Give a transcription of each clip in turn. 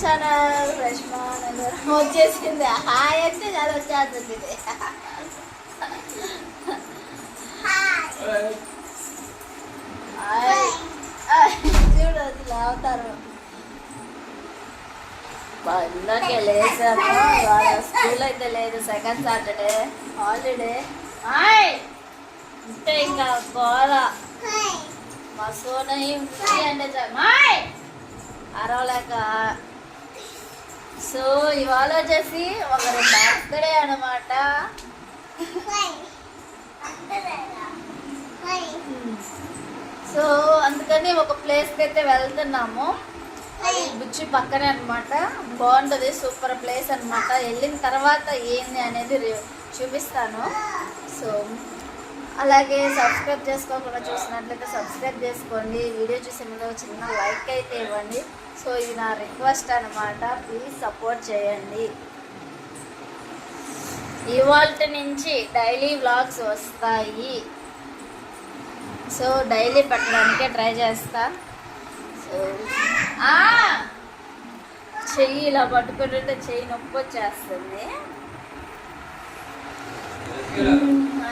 Channel Rashma వచ్చేసింది hi అంటే చాలా వచ్చేస్తుంది. ఇది. చూడు లేవుతారు ఇందాకే లేసాము ఇవాళ స్కూల్ అయితే లేదు. సెకండ్ సాటర్డే హాలిడే హాయ్ అంటే ఇంకా గోల మా ఉంది అంటే అరవలేక సో ఇవాళ వచ్చేసి ఒకరి బర్త్డే అనమాట సో అందుకని ఒక ప్లేస్కి అయితే వెళ్తున్నాము. బుచ్చి పక్కనే అనమాట బాగుంటుంది సూపర్ ప్లేస్ అన్నమాట. వెళ్ళిన తర్వాత ఏంది అనేది రి- చూపిస్తాను. సో అలాగే సబ్స్క్రైబ్ చేసుకోకుండా చూసినట్లయితే సబ్స్క్రైబ్ చేసుకోండి. వీడియో చూసే ముందు చిన్న లైక్ అయితే ఇవ్వండి. సో ఇది నా రిక్వెస్ట్ అనమాట ప్లీజ్ సపోర్ట్ చేయండి. ఇవాళ నుంచి డైలీ వ్లాగ్స్ వస్తాయి. సో డైలీ పెట్టడానికే ట్రై చేస్తా. సో చెయ్యి ఇలా పట్టుకుంటుంటే చెయ్యి నొప్పి వచ్చేస్తుంది.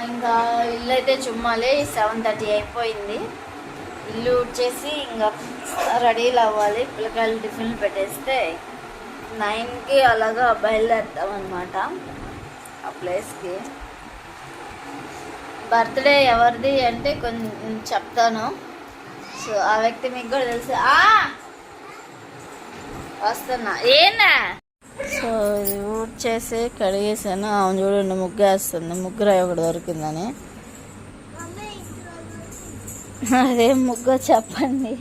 ఇంకా ఇల్లు అయితే చుమ్మాలి సెవెన్ థర్టీ అయిపోయింది. ఇల్లు వచ్చేసి ఇంకా రెడీలు అవ్వాలి పిల్లకాయలు టిఫిన్లు పెట్టేస్తే నైన్కి అలాగా బయలుదేరుతాం అనమాట ఆ ప్లేస్కి. బర్త్డే ఎవరిది అంటే కొంచెం చెప్తాను. సో ఆ వ్యక్తి మీకు కూడా తెలుసు. వస్తున్నా. ఏనా? సో ఇది ఊడ్ చేసి కడిగేసాను. ఆమె చూడండి ముగ్గు వేస్తుంది ముగ్గురు ఒకటి దొరికిందని. అదే ముగ్గు చెప్పండి.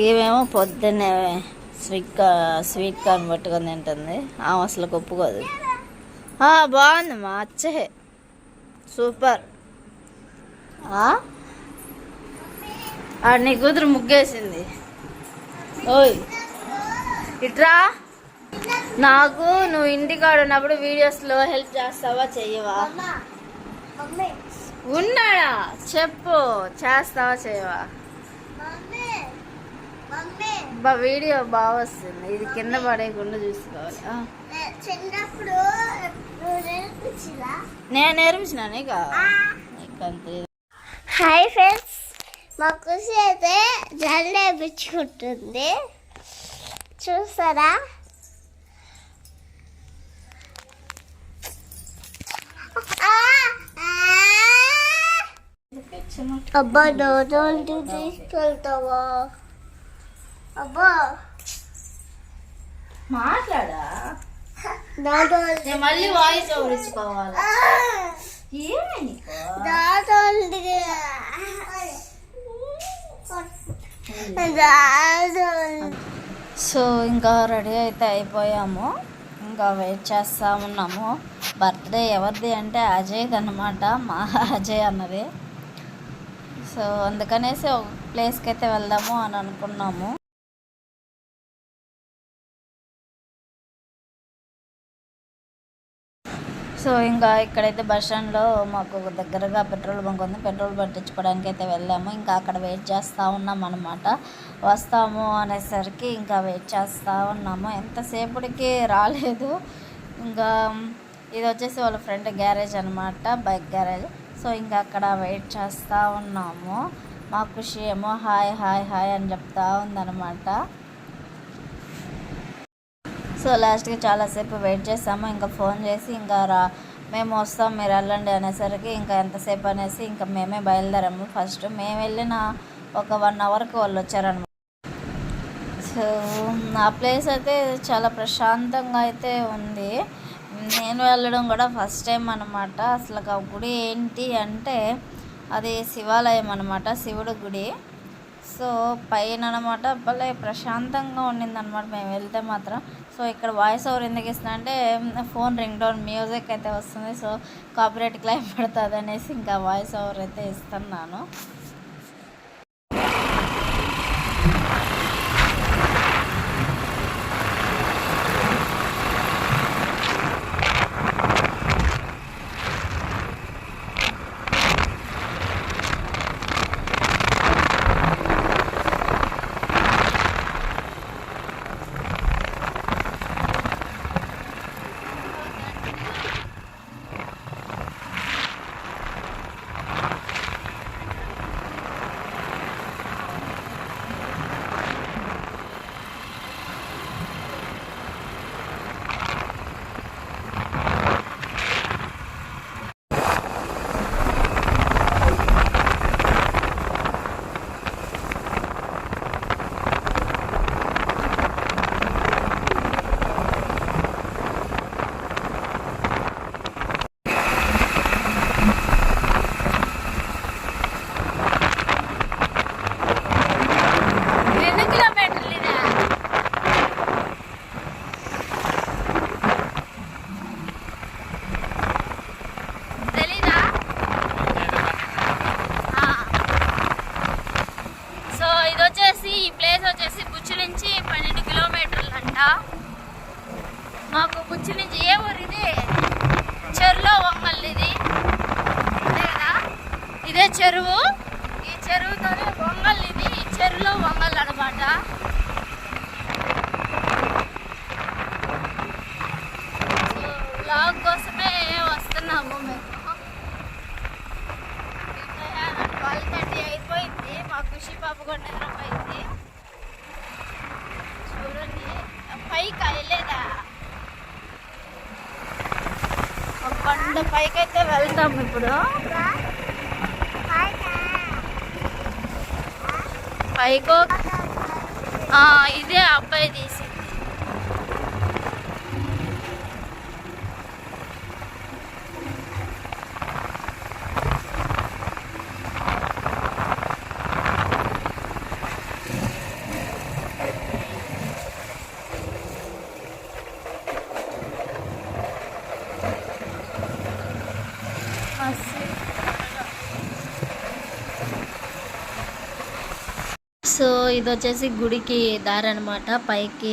ఇవేమో పొద్దున్నే స్వీట్ కా స్వీట్ కార్న్ పట్టుకొని తింటుంది. ఆమె అసలు ఒప్పుకోదు. బాగుంది. మా అచ్చే. సూపర్. ఆ, నీ కూతురు ముగ్గేసింది. ఓయ్. ఇట్రా? నాకు నువ్వు ఇంటికాడ ఉన్నప్పుడు వీడియోస్లో హెల్ప్ చేస్తావా చెయ్యవా? ఉన్నాడా? చెప్పు చేస్తావా చేయవా బా వీడియో బాగా వస్తుంది. ఇది కింద పడేయకుండా చూసుకోవాలి. నేను నేర్పించిన నీకు హాయ్ ఫ్రెండ్స్ మా ఖుషి అయితే జల్ నేర్పించుకుంటుంది. చూసారా! అబ్బా డోడోంటి తీసుకెళ్తావా? అబ్బా. మాట్లాడా? మళ్ళీ వాయిస్ ఓవర్ ఇచ్చుకోవాలి? ఏమి నీకు? డోడోంటి డోడోంటి సో ఇంకా రెడీ అయితే అయిపోయాము. ఇంకా వెయిట్ చేస్తా ఉన్నాము. బర్త్డే ఎవరిది అంటే అజయ్ది అనమాట మా అజయ్ అన్నది. సో అందుకనేసి ఒక ప్లేస్కి అయితే వెళ్దాము అని అనుకున్నాము. సో ఇంకా ఇక్కడైతే బస్ స్టాండ్లో మాకు దగ్గరగా పెట్రోల్ బంక్ ఉంది. పెట్రోల్ పట్టించుకోవడానికి అయితే వెళ్ళాము. ఇంకా అక్కడ వెయిట్ చేస్తూ ఉన్నాం అనమాట వస్తాము అనేసరికి ఇంకా వెయిట్ చేస్తూ ఉన్నాము. ఎంతసేపటికి రాలేదు. ఇంకా ఇది వచ్చేసి వాళ్ళ ఫ్రెండ్ గ్యారేజ్ అనమాట బైక్ గ్యారేజ్ సో ఇంకా అక్కడ వెయిట్ చేస్తూ ఉన్నాము. మా ఖుషి ఏమో హాయ్ హాయ్ హాయ్ అని చెప్తా ఉందన్నమాట. సో లాస్ట్కి చాలాసేపు వెయిట్ చేసాము. ఇంకా ఫోన్ చేసి ఇంకా రా మేము వస్తాం మీరు వెళ్ళండి అనేసరికి ఇంకా ఎంతసేపు అనేసి ఇంకా మేమే బయలుదేరాము. ఫస్ట్ మేము వెళ్ళిన ఒక వన్ అవర్కి వాళ్ళు వచ్చారనమాట సో ఆ ప్లేస్ అయితే చాలా ప్రశాంతంగా అయితే ఉంది. నేను వెళ్ళడం కూడా ఫస్ట్ టైం అనమాట అసలు ఆ గుడి ఏంటి అంటే అది శివాలయం అనమాట శివుడు గుడి. సో పైన అనమాట భలే ప్రశాంతంగా ఉండింది అనమాట మేము వెళ్తే మాత్రం. సో ఇక్కడ వాయిస్ ఓవర్ ఎందుకు ఇస్తున్నా అంటే ఫోన్ రింగ్ డౌన్ మ్యూజిక్ అయితే వస్తుంది. సో కాపరేట్ క్లైమ్ పడుతుంది అనేసి ఇంకా వాయిస్ ఓవర్ అయితే ఇస్తున్నాను వచ్చేసి ఈ ప్లేస్ వచ్చేసి బుచ్చి నుంచి పన్నెండు కిలోమీటర్లు అంట నుంచి నుంచి ఏ ఊరు ఇది చెరులో వంగల్ ఇది ఇదే ఇదే చెరువు ఈ చెరువుతోనే వంగల్ ఇది ఈ చెరువులో వంగల్ అనమాట సో బ్లాగ్ కోసమే వస్తున్నాము మేము ట్వెల్వ్ థర్టీ అయిపోయింది మా ఖుషి పాప కూడా నిద్రపోయింది చూడండి పైకి వెళ్ళేదా ఒక పైకైతే అయితే వెళ్తాం ఇప్పుడు. పైకో ఇదే అబ్బాయి తీసి. సో ఇది వచ్చేసి గుడికి దారి అనమాట పైకి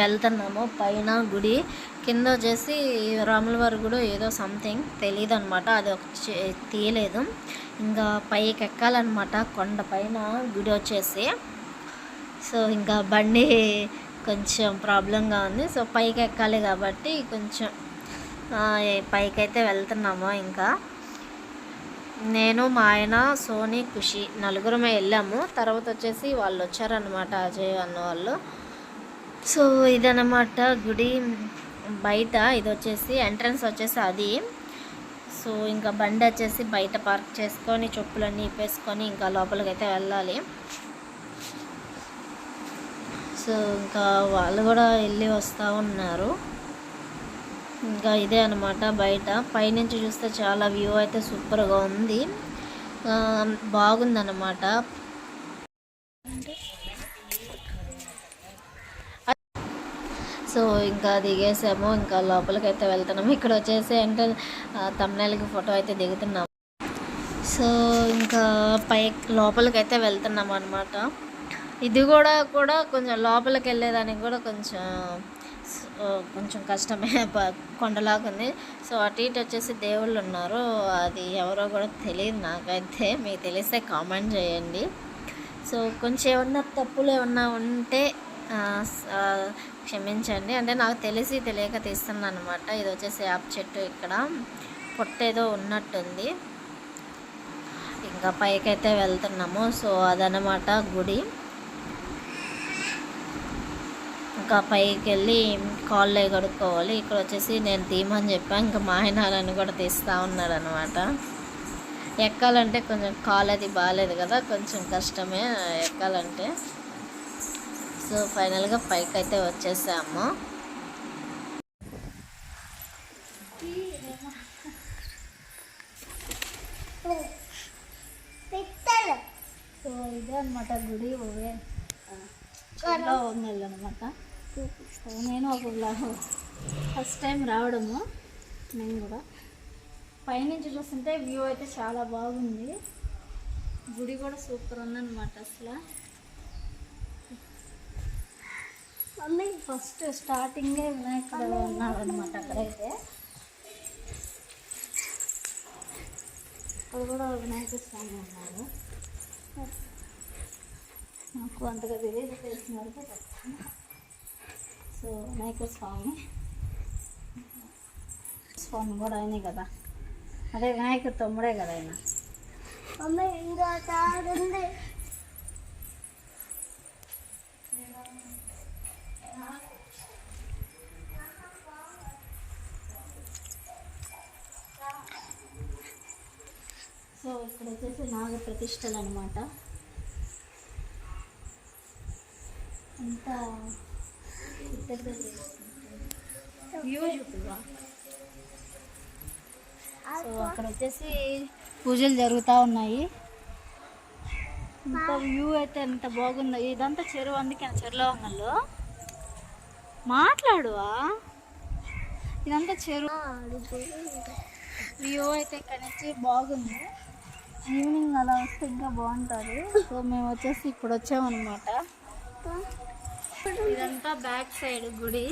వెళ్తున్నాము. పైన గుడి. కింద వచ్చేసి రాములవారి కూడా గుడి ఏదో సంథింగ్ తెలియదు అనమాట అది ఒక తీయలేదు. ఇంకా పైకి ఎక్కాలన్నమాట కొండ పైన గుడి వచ్చేసి సో ఇంకా బండి కొంచెం ప్రాబ్లంగా ఉంది. సో పైకి ఎక్కాలి కాబట్టి కొంచెం పైకి అయితే పైకైతే వెళ్తున్నాము ఇంకా. నేను మా ఆయన సోని ఖుషి నలుగురమే వెళ్ళాము. తర్వాత వచ్చేసి వాళ్ళు వచ్చారనమాట అజయ్ అన్న వాళ్ళు. సో ఇదనమాట గుడి బయట. ఇది వచ్చేసి ఎంట్రన్స్ వచ్చేసి అది. సో ఇంకా బండి వచ్చేసి బయట పార్క్ చేసుకొని చెప్పులన్నీ ఇప్పేసుకొని ఇంకా లోపలికి అయితే వెళ్ళాలి. సో ఇంకా వాళ్ళు కూడా వెళ్ళి వస్తూ ఉన్నారు. ఇంకా ఇదే అనమాట బయట. పైనుంచి చూస్తే చాలా వ్యూ అయితే సూపర్గా ఉంది. బాగుందన్నమాట. సో ఇంకా దిగేసాము. ఇంకా లోపలికి అయితే వెళ్తున్నాము. ఇక్కడ వచ్చేసి అంటే తమిళకి ఫోటో అయితే దిగుతున్నాము. సో ఇంకా పై లోపలికి అయితే వెళ్తున్నాము అనమాట ఇది కూడా కూడా కొంచెం లోపలికి వెళ్ళేదానికి కూడా కొంచెం కొంచెం కష్టమే కొండలాగుంది. కొండలాగా ఉంది సో అటు ఇటు వచ్చేసి దేవుళ్ళు ఉన్నారు. అది ఎవరో కూడా తెలియదు నాకైతే. మీకు తెలిస్తే కామెంట్ చేయండి. సో కొంచెం ఏమన్నా తప్పులు ఏమన్నా ఉంటే క్షమించండి. అంటే నాకు తెలిసి తెలియక తీస్తున్నాను అనమాట ఇది వచ్చేసి యాప్ చెట్టు ఇక్కడ. పొట్టేదో ఉన్నట్టుంది. ఇంకా పైకైతే వెళ్తున్నాము. సో అదనమాట గుడి. ఇంకా పైకి వెళ్ళి కాళ్ళు కడుక్కోవాలి. ఇక్కడ వచ్చేసి నేను తీయమని చెప్పాను ఇంకా మా ఆయన నన్ను కూడా తీస్తూ ఉన్నాడు అనమాట ఎక్కాలంటే కొంచెం కాలు అది బాగాలేదు కదా కొంచెం కష్టమే ఎక్కాలంటే. సో ఫైనల్గా పైకి అయితే వచ్చేసాము. పిత్తలు సో ఇదే అనమాట గుడి ఓవే అనమాట నేను ఒక ఫస్ట్ టైం రావడము నేను కూడా. పైనుంచి చూస్తుంటే వ్యూ అయితే చాలా బాగుంది. గుడి కూడా సూపర్ ఉందన్నమాట అసలు. మళ్ళీ ఫస్ట్ స్టార్టింగే వినాయకుడు ఉన్నారనమాట అక్కడైతే. అక్కడ కూడా వినాయక స్వామి ఉన్నారు. నాకు అంతగా తెలియదు తెలిసిన వరకు చెప్తాను. సో వినాయక స్వామి స్వామి కూడా ఆయనే కదా. అదే వినాయకుడు తమ్ముడే కదా ఆయన. సో ఇక్కడ వచ్చేసి నాగ ప్రతిష్టలు అనమాట అంతా సో అక్కడ వచ్చేసి పూజలు జరుగుతూ ఉన్నాయి. ఇంకా వ్యూ అయితే ఎంత బాగుందో. ఇదంతా చెరువు అందుకే చెరువులో వంగల్లో మాట్లాడువా? ఇదంతా చెరువు. వ్యూ అయితే ఇక్కడ నుంచి బాగుంది. ఈవినింగ్ అలా వస్తే ఇంకా బాగుంటుంది. సో మేము వచ్చేసి ఇప్పుడు వచ్చామన్నమాట. ఇదంతా బ్యాక్ సైడ్ గుడి.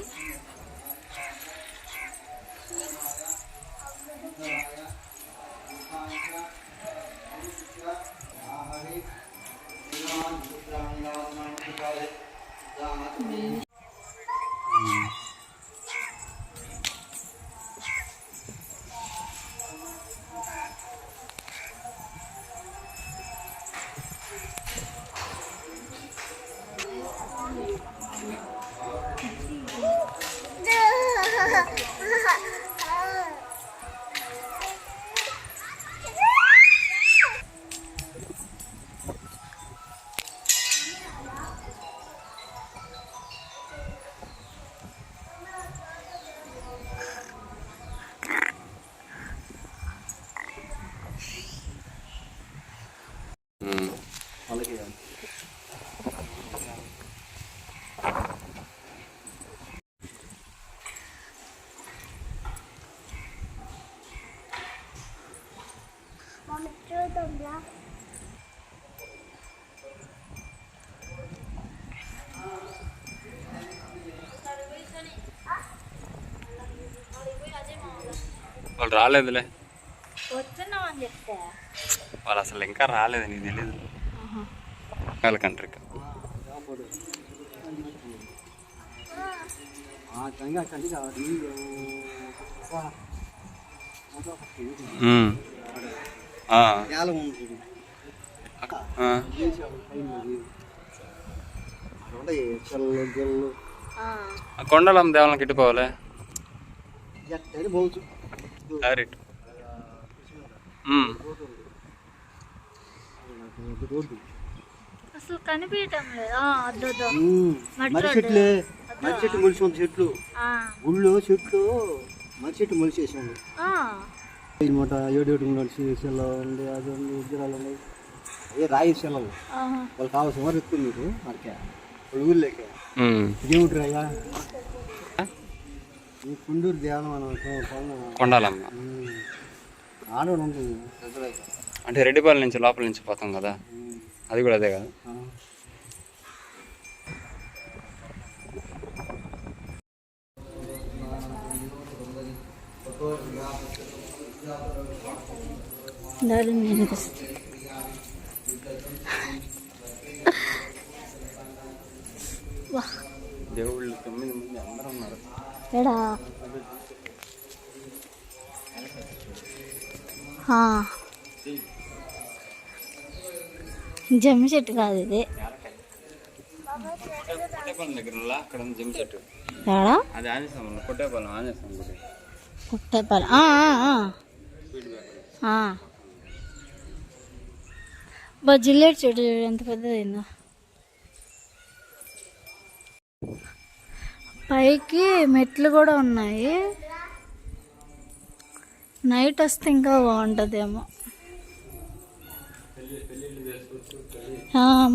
మమ్మీ చూద్దాంలా వాళ్ళు రాలేదులే వచ్చున్నామని చెప్తే వాళ్ళు అసలు ఇంకా రాలేదు నీకు తెలీదు వాళ్ళ కంట్రీకి ఉమ్. ఆ. ఆ. ఆ కొండలమ్మ దేవాలకి ఇట్టుకోవాలి డైరెక్ట్. అసలు కనిపించటం లేదు ఆ, అద్దు అద్దు. మట్టి మరి రోడ్డు. చెట్లే మరి చెట్టు మొలిసి ఉంది చెట్లు ఆ, గుళ్ళు చెట్లు మరి చెట్టు. అనమాట ఏడు నడిచి సెల్ల ఉంది అది ఉంది ఉద్యోగాలు ఉన్నాయి. అదే రాయి. వాళ్ళు కావాల్సిన వారు ఎక్కువ మీరు మనకే వాళ్ళు ఊళ్ళోకే ఉమ్. ఇదేమిటి రాయ్యా ఈ కుండూరు దేవాలయం మనం కొండాలమ్మ. ఆడవాడు ఉంటుంది. అంటే రెడ్డిపాలెం నుంచి లోపల నుంచి పోతాం కదా? అది కూడా అదే కదా ఆ. దారి నేను వస్తా. వా, దేవుళ్ళు తొమ్మిది మంది అందరూ ఉన్నారు ఎడా ఆ. జమ్మి చెట్టు కాదు ఇది కొట్టేపాలెం దగ్గర ఉందా? అక్కడ ఉంది జిమ్ చెట్టు ఎడా అది ఆంజనేయం కొట్టేపాలెం ఆంజనేయం గుడి కుట్టేపాలి ఆ, ఆ, ఆ. ఆ. బా జిల్లేడు చెట్టు చూడు ఎంత పెద్దదైందో. పైకి మెట్లు కూడా ఉన్నాయి. నైట్ వస్తే ఇంకా బాగుంటుందేమో.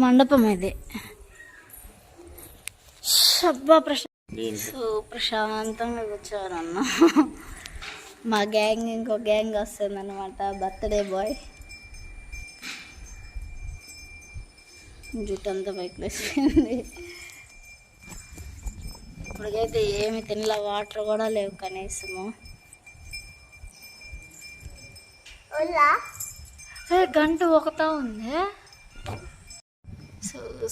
మండపం ఇది. అబ్బా ప్రశా సో ప్రశాంతంగా కూర్చోరు అన్న మా గ్యాంగ్ ఇంకో గ్యాంగ్ వస్తుంది అనమాట బర్త్డే బాయ్. జుట్టు అంతా పైకి వేసింది ఇప్పటికైతే ఏమి తినలే వాటర్ కూడా లేవు కనీసము. గంట ఒకతా ఉంది?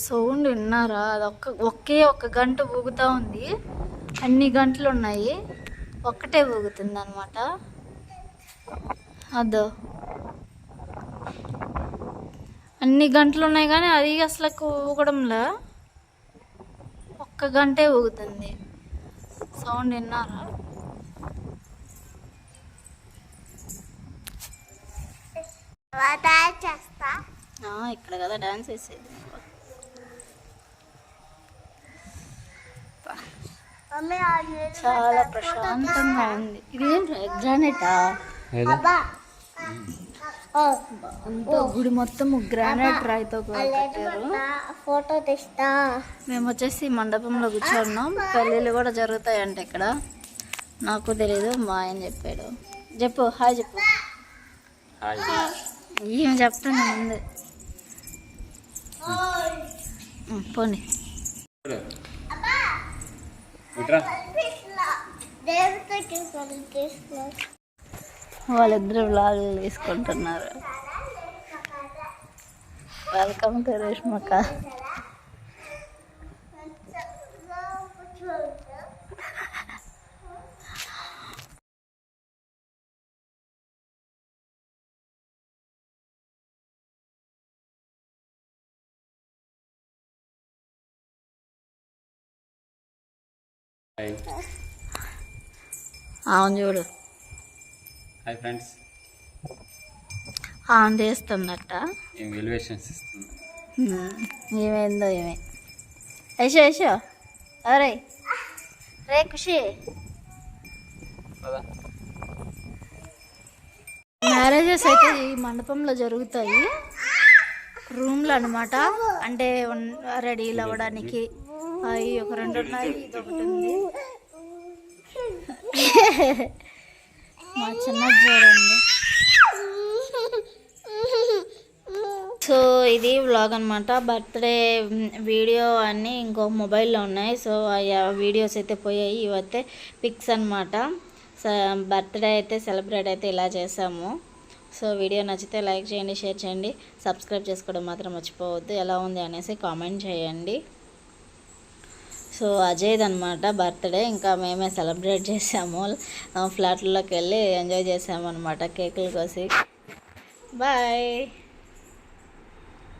సౌండ్ విన్నారా? అది ఒక్క ఒకే ఒక్క గంట ఊగుతా ఉంది. అన్ని గంటలు ఉన్నాయి. ఒక్కటే ఊగుతుంది అనమాట అదో. అన్ని గంటలు ఉన్నాయి కానీ అది అసలు ఊగడంలా? ఒక్క గంటే ఊగుతుంది. సౌండ్ విన్నారా? తర్వాత చేస్తా ఆ, ఇక్కడ కదా డాన్స్ వేసేది చాలా ప్రశాంతంగా ఉంది. ఇది ఏం గ్రానైటా అబ్బా అంతా గుడి మొత్తం గ్రానైట్ రాయితో కట్టారు. ఫోటో తీస్తా. మేము వచ్చేసి మండపంలో కూర్చున్నాం. పెళ్ళిళ్ళు కూడా జరుగుతాయంట ఇక్కడ. నాకు తెలీదు మా ఆయన చెప్పాడు. చెప్పు హాయ్ చెప్పు. హాయ్. ఏం చెప్తున్నా ముందు. పోనీ. వాళ్ళిద్దరు వ్లాగులు తీసుకుంటున్నారు. వెల్కమ్ టు రేష్మక్క హాయ్ అవును చూడు. హాయ్ ఫ్రెండ్స్ ఆన్ చేస్తుందట ఏం ఎలివేషన్స్ ఇస్తుంది? ఏమైందో ఏమే. యశో యశో అరే రే ఖుషి. మ్యారేజెస్ అయితే ఈ మండపంలో జరుగుతాయి. రూమ్లు అనమాట అంటే రెడీలు అవ్వడానికి అవి ఒక రెండు ఉన్నాయి ఇది ఒకటి ఉంది. మా చిన్న చూడండి సో ఇది వ్లాగ్ అనమాట బర్త్డే వీడియో అన్నీ ఇంకో మొబైల్లో ఉన్నాయి. సో వీడియోస్ అయితే పోయాయి. ఇవైతే పిక్స్ అనమాట బర్త్డే అయితే సెలబ్రేట్ అయితే ఇలా చేసాము. సో వీడియో నచ్చితే లైక్ చేయండి షేర్ చేయండి. సబ్స్క్రైబ్ చేసుకోవడం మాత్రం మర్చిపోవద్దు. ఎలా ఉంది అనేసి కామెంట్ చేయండి. సో అజయ్ది అనమాట బర్త్డే. ఇంకా మేమే సెలబ్రేట్ చేసాము. ఫ్లాట్లోకి వెళ్ళి ఎంజాయ్ చేసాము అనమాట కేకులు కోసి. బాయ్.